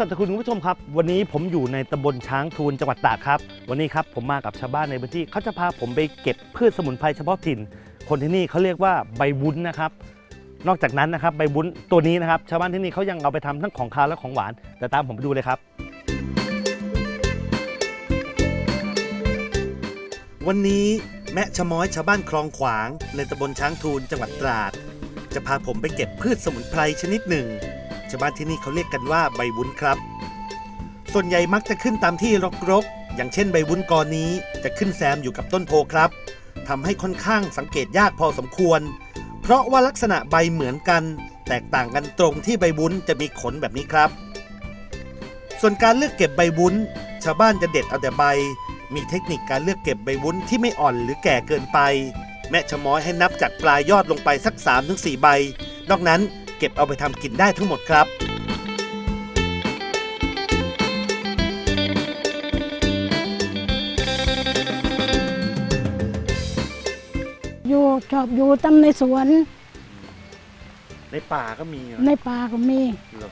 สวัสดีคุณผู้ชมครับ วันนี้ผมอยู่ในตำบลช้างทูลจังหวัดตากครับ วันนี้ครับผมมากับชาวบ้านในพื้นที่เขาจะพาผมไปเก็บพืชสมุนไพรเฉพาะถิ่น คนที่นี่เขาเรียกว่าใบวุ้นนะครับ นอกจากนั้นนะครับใบวุ้นตัวนี้นะครับ ชาวบ้านที่นี่เขายังเอาไปทำทั้งของคาวและของหวาน แต่ตามผมไปดูเลยครับ วันนี้แม่ชะม้อยชาวบ้านคลองขวาง ในตำบลช้างทูลจังหวัดตราด จะพาผมไปเก็บพืชสมุนไพรชนิดหนึ่ง ชาวบ้านที่นี่เขาเรียกกันว่าใบวุ้นครับ ส่วนใหญ่มักจะขึ้นตามที่รกๆ อย่างเช่นใบวุ้นกอนี้จะขึ้นแซมอยู่กับต้นโพครับทำให้ค่อนข้างสังเกตยากพอสมควร เพราะว่าลักษณะใบเหมือนกัน แตกต่างกันตรงที่ใบวุ้นจะมีขนแบบนี้ครับ ส่วนการเลือกเก็บใบวุ้น ชาวบ้านจะเด็ดเอาแต่ใบ มีเทคนิคการเลือกเก็บใบวุ้นที่ไม่อ่อนหรือแก่เกินไป แม่ชะม้อยให้นับจากปลายยอดลงไปสัก 3-4 ใบ นอกนั้น เก็บเอาไปทำกินได้ทั้งหมดครับอยู่ชอบอยู่ตำในสวน ในป่าก็มีเหรอในป่าก็มี เหรอ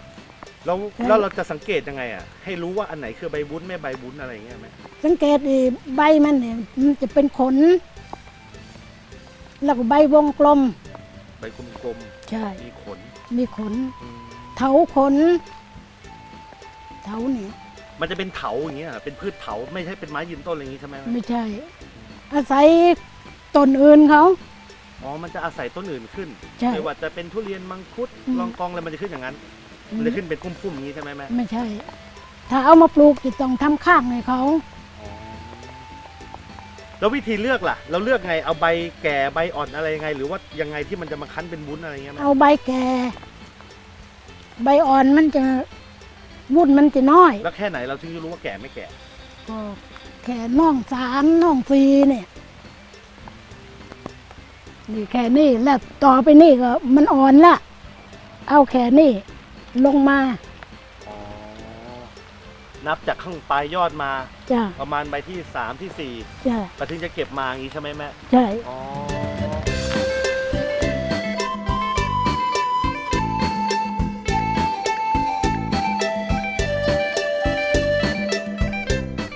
แล้วใช่แล้วเราจะสังเกตยังไงอะ ให้รู้ว่าอันไหนคือใบวุ้นไม่ใบวุ้นอะไรอย่างเงี้ยไหมสังเกตดิใบมันเนี่ยมันจะเป็นขน แล้วก็ใบวงกลม ใบกลมใช่ๆมีขน มีขนอืมเถาขน เถาเนี่ยมันจะเป็นเถาอย่างเงี้ยเหรอเป็นพืชเถาไม่ใช่เป็นไม้ยืนต้นอะไรอย่างงี้ใช่ไหมไม่ใช่ อาศัยต้นอื่นเขา อ๋อ มันจะอาศัยต้นอื่นขึ้นใช่ไม่ว่าจะเป็นทุเรียนมังคุดอืม ลองกองอะไรมันจะขึ้นอย่างนั้น มันจะขึ้นเป็นพุ่มๆอย่างงี้ใช่ไหมแม่ไม่ใช่ ถ้าเอามาปลูกจะต้องทำข้างให้เขาอ๋อ แล้ววิธีเลือกล่ะ เราเลือกไงเอาใบแก่ใบอ่อนอะไรยังไง หรือว่ายังไงที่มันจะมาคั้นเป็นวุ้นอะไรเงี้ยไหมเอาใบแก่ ใบอ่อนมันจะวุ้นมันจะน้อยแล้วแค่ไหนเราถึงจะรู้ว่าแก่ไม่แก่ ก็แค่น่องสามน่องสี่เนี่ย นี่แค่นี้แล้วต่อไปนี่ก็มันอ่อนละเอาแค่นี้ลงมาอ๋อ นับจากข้างปลายยอดมา จ้ะประมาณใบที่สามที่สี่จ้ะเราถึงจะเก็บมาอย่างนี้ใช่ไหมแม่ใช่อ๋อ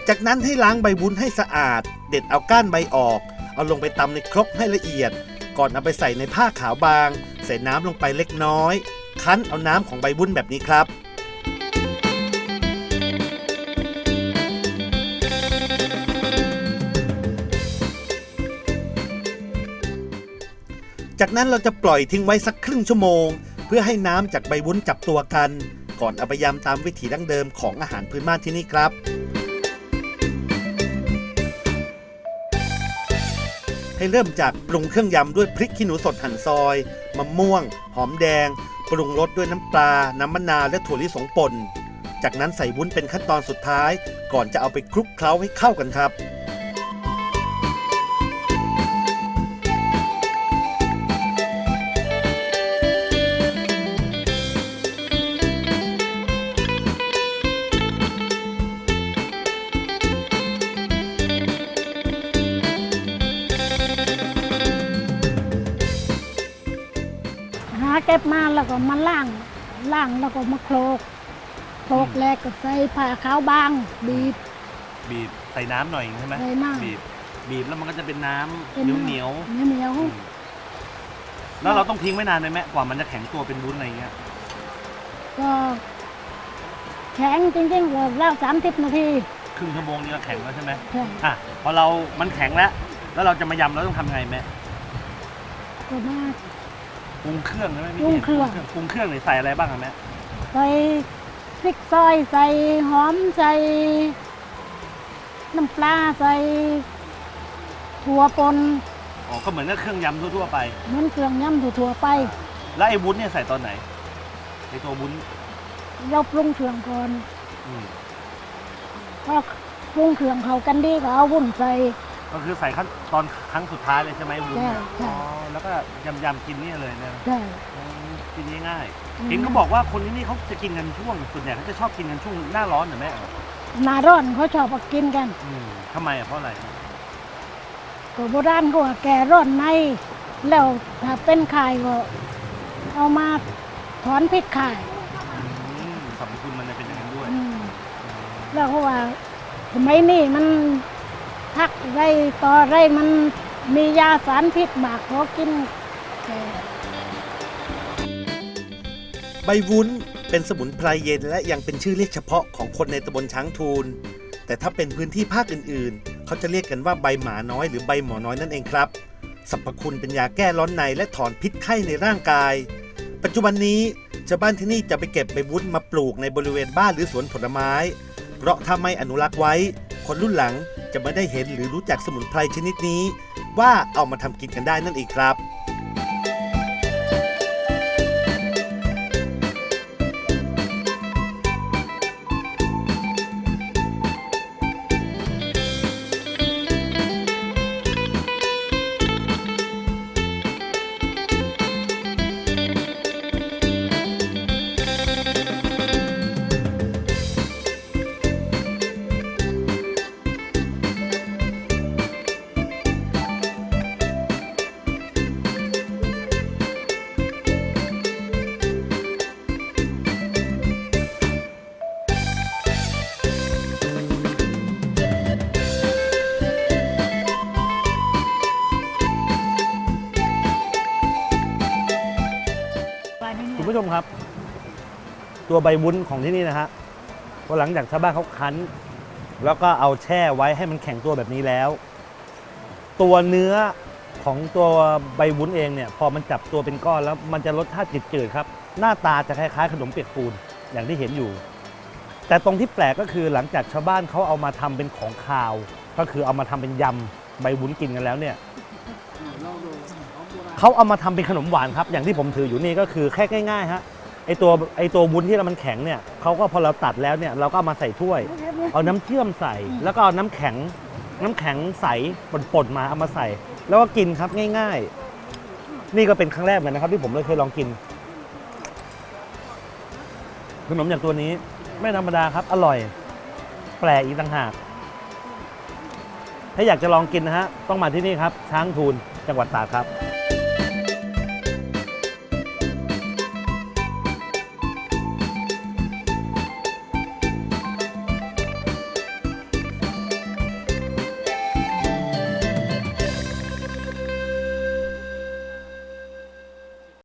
จากนั้นให้ล้างใบวุ้นให้สะอาด เด็ดเอาก้านใบออก เอาลงไปตำในครกให้ละเอียด ก่อนเอาไปใส่ในผ้าขาวบาง ใส่น้ำลงไปเล็กน้อย คั้นเอาน้ำของใบวุ้นแบบนี้ครับ จากนั้นเราจะปล่อยทิ้งไว้สักครึ่งชั่วโมง เพื่อให้น้ำจากใบวุ้นจับตัวกัน ก่อนเอาไปยำตามวิถีดั้งเดิมของอาหารพื้นบ้านที่นี่ครับ ให้เริ่มจากปรุงเครื่องยำด้วยพริกขี้หนูสดหั่นซอยมะม่วง หอมแดง ปรุงรสด้วยน้ำปลา น้ำมะนาวและถั่วลิสงป่นจากนั้นใส่วุ้นเป็นขั้นตอนสุดท้าย ก่อนจะเอาไปคลุกเคล้าให้เข้ากันครับ ก็บมาแล้วก็มาล่างล่างแล้วก็มาโคลกโคลกแล้วก็ใส่ผ้าขาวบางบีบ บีบใส่น้ำหน่อยใช่ไหมใส่น้ำ บีบบีบแล้วมันก็จะเป็นน้ำเป็นเหนียวเหนียวเหนียวเหนียวๆอืมแล้วเราต้องทิ้งไว้นานไหมแม่กว่ามันจะแข็งตัวเป็นวุ้นอะไรเงี้ยก็แข็งจริงๆก็แล้วสามสิบนาทีครึ่งชั่วโมงนี้ก็แข็งแล้วใช่ไหมใช่อะพอเรา มันแข็งแล้ว แล้วเราจะมายำเราต้องทำไงแม่ก็มา ปรุงเครื่องใช่ไหมพี่ปรุงเครื่อง ปรุงเครื่องหรือใส่อะไรบ้างอะแม่ใส่พริกซอยใส่หอมใส่น้ำปลาใส่ถั่วปนอ๋อก็เหมือนกับเครื่องยำทั่วๆไป เหมือนเครื่องยำถั่วๆไป แล้วไอ้วุ้นเนี่ยใส่ตอนไหนไอ้ตัววุ้นเราปรุงเครื่องก่อนอืม พอปรุงเครื่องเข้ากันดีก็เอาวุ้นใส่ ก็คือใส่ขั้นตอนครั้งสุดท้ายเลยใช่ไหมวุ้นเนี่ยใช่ใช่ อ๋อแล้วก็ยำยำๆกินเนี่ยเลยเนี่ย ใช่ อืมกินง่ายๆเห็นเขาบอกว่าคนที่นี่เขาจะกินกันช่วงส่วนใหญ่เขาจะชอบกินกันช่วงหน้าร้อนเหรอแม่หน้าร้อนเขาชอบมากินกันอืมทำไมอะเพราะอะไรก็โบราณก็ว่าแก่ร้อนใน แล้วถ้าเป็นไข่ก็เอามาถอนพิษไข่อืมสรรพคุณมันจะเป็นอย่างนั้นด้วยแล้วเพราะว่าสมัยนี้มัน พักไรต่อไรมันมียาสารพิษมากพอกินใบวุ้นเป็นสมุนไพรเย็นและยังเป็นชื่อเรียกเฉพาะของคนในตำบลช้างทูล แต่ถ้าเป็นพื้นที่ภาคอื่นๆ เขาจะเรียกกันว่าใบหมาน้อยหรือใบหมอน้อยนั่นเองครับสรรพคุณเป็นยาแก้ร้อนในและถอนพิษไข้ในร่างกาย ปัจจุบันนี้ชาวบ้านที่นี่จะไปเก็บใบวุ้นมาปลูกในบริเวณบ้านหรือสวนผลไม้ เพราะถ้าไม่อนุรักษ์ไว้ คนรุ่นหลังจะไม่ได้เห็นหรือรู้จักสมุนไพรชนิดนี้ ว่าเอามาทำกินกันได้นั่นเองครับ คุณผู้ชมครับ ตัวใบวุ้นของที่นี่นะฮะพอหลังจากชาวบ้านเขาคั้น แล้วก็เอาแช่ไว้ให้มันแข็งตัวแบบนี้แล้ว ตัวเนื้อของตัวใบวุ้นเองเนี่ย พอมันจับตัวเป็นก้อนแล้วมันจะรสชาติจืดๆครับ หน้าตาจะคล้ายๆ ขนมเปียกปูนอย่างที่เห็นอยู่ แต่ตรงที่แปลกก็คือหลังจากชาวบ้านเขาเอามาทำเป็นของคาว ก็คือเอามาทำเป็นยำใบวุ้นกินกันแล้วเนี่ย เขาเอามาทำเป็นขนมหวานครับ อย่างที่ผมถืออยู่นี่ก็คือแค่ง่ายๆฮะไอตัวไอตัววุ้นที่เรามันแข็งเนี่ยเขาก็พอเราตัดแล้วเนี่ยเราก็เอามาใส่ถ้วย เอาน้ำเชื่อมใส่ แล้วก็เอาน้ำแข็ง น้ำแข็งใสป่นๆมาเอามาใส่ แล้วก็กินครับง่าย ๆ นี่ก็เป็นครั้งแรกเหมือนนนะครับ ที่ผมเลยเคยลองกิน ขนมอย่างตัวนี้ไม่ธรรมดาครับ อร่อย แปลกอีกต่างหากถ้าอยากจะลองกินนะฮะ ต้องมาที่นี่ครับ ช้างทูลจังหวัดตากครับ